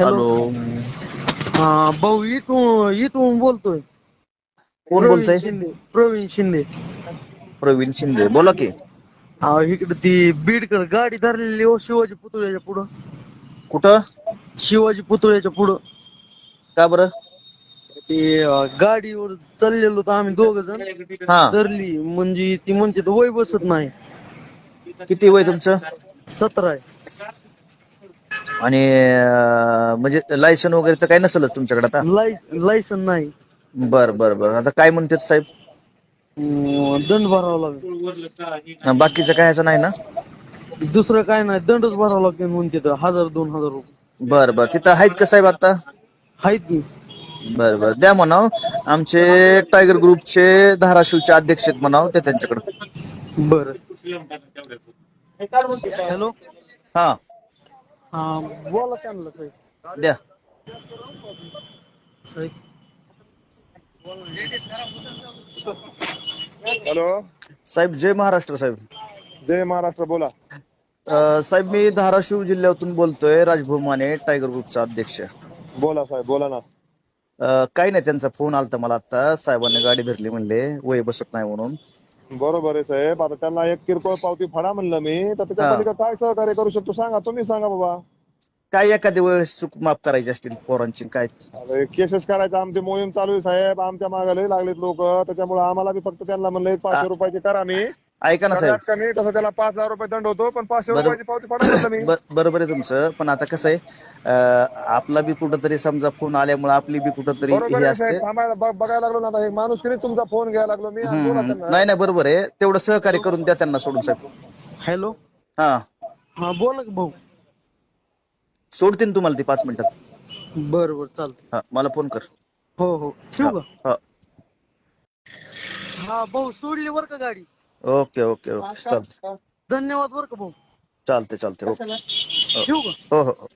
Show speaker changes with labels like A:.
A: Hello.
B: हा भाऊ इथून इथून बोलतोय.
A: कोण
B: प्रवीण
A: बोलतंय?
B: शिंदे प्रवीण शिंदे.
A: प्रवीण शिंदे बोला की.
B: हा इकडे ती बीडकडे गाडी धरलेली हो शिवाजी पुतळ्याच्या पुढं.
A: कुठं?
B: शिवाजी पुतळ्याच्या पुढं.
A: का बरं?
B: ते अं, गाडीवर चाललेलो होतो आम्ही दोघ जण.
A: हा.
B: धरली म्हणजे ती म्हणते तर वय बसत नाही.
A: किती वय तुमचं?
B: सतरा आहे.
A: आणि अं, म्हणजे लायसन वगैरेचं काही नसेलच तुमच्याकडे आता?
B: लायस लायसन नाही.
A: बर बर बर. आता काय म्हणतात साहेब?
B: अं, दंड भरावा लागेल.
A: हा, बाकीचं काय असं नाही ना?
B: दुसरं काय नाही. दंडच भरावा लागेल म्हणते तर हजार दोन हजार रुपये.
A: बर बर. तिथं आहेत का साहेब आता?
B: आहेत की.
A: बर बर. द्या म्हणाव. आमचे टायगर ग्रुपचे धाराशिवचे अध्यक्ष आहेत म्हणाव ते त्यांच्याकडे.
B: बर. हॅलो.
A: हा.
B: हा बोला त्यांना साहेब
A: द्या.
B: साहेब
C: हॅलो.
A: साहेब जय महाराष्ट्र साहेब.
C: जय महाराष्ट्र बोला.
A: अं, साहेब मी धाराशिव जिल्ह्यातून बोलतोय राजभाऊ माने टायगर ग्रुपचा अध्यक्ष.
C: बोला साहेब बोला ना.
A: अं, काही नाही त्यांचा फोन आलता मला आता साहेबांनी गाडी धरली म्हणले वय बसत नाही म्हणून.
C: बरोबर आहे साहेब. आता त्यांना एक किरकोळ पावती फाडा म्हणलं मी. तर त्याच्या
A: हा.
C: पलीकडे काय सहकार्य करू शकतो? सांगा. तुम्ही सांगा बाबा.
A: काय एखाद्या वेळेस चूक माफ करायची असतील पोरांची? काय?
C: अरे केसेस करायचं आमची मोहीम चालू आहे साहेब. आमच्या मागे लय लागलेत लोक. त्याच्यामुळे आम्हाला बी फक्त त्यांना म्हणलं एक पाचशे रुपयाचे करा मी.
A: ऐका ना साहेब.
C: कमी तसं त्याला पाच हजार रुपये दंड होतो पण पाचशे. रुपयाची पावती मी
A: बर- बरोबर आहे तुमचं पण आता कसं आहे अं, आपला बी कुठंतरी समजा फोन आल्यामुळे आपली बी कुठंतरी
C: बरोबर
A: हे
C: आहे
A: असते.
C: साहेब थांबायला ब- बघायला लागलो ना आता हे माणूस तुमचा फोन घ्यायला लागलो मी आणि
A: हम्म,
C: बोला
A: हम्म.
C: त्यांना.
A: नाही नाही बरोबर आहे. तेवढं सहकार्य करून द्या त्यांना सोडून साहेब.
B: हॅलो.
A: हा.
B: हा बोला की भाऊ.
A: सोडतील तुम्हाला ती पाच मिनिटात.
B: बर बर चालतंय.
A: हा मला फोन कर.
B: हो हो. ठेवू का?
A: हा.
B: हा भाऊ सोडली बर का गाडी?
A: ओके ओके ओके चालते
B: धन्यवाद बर का भाऊ.
A: चालते चालते ओके हो हो हो.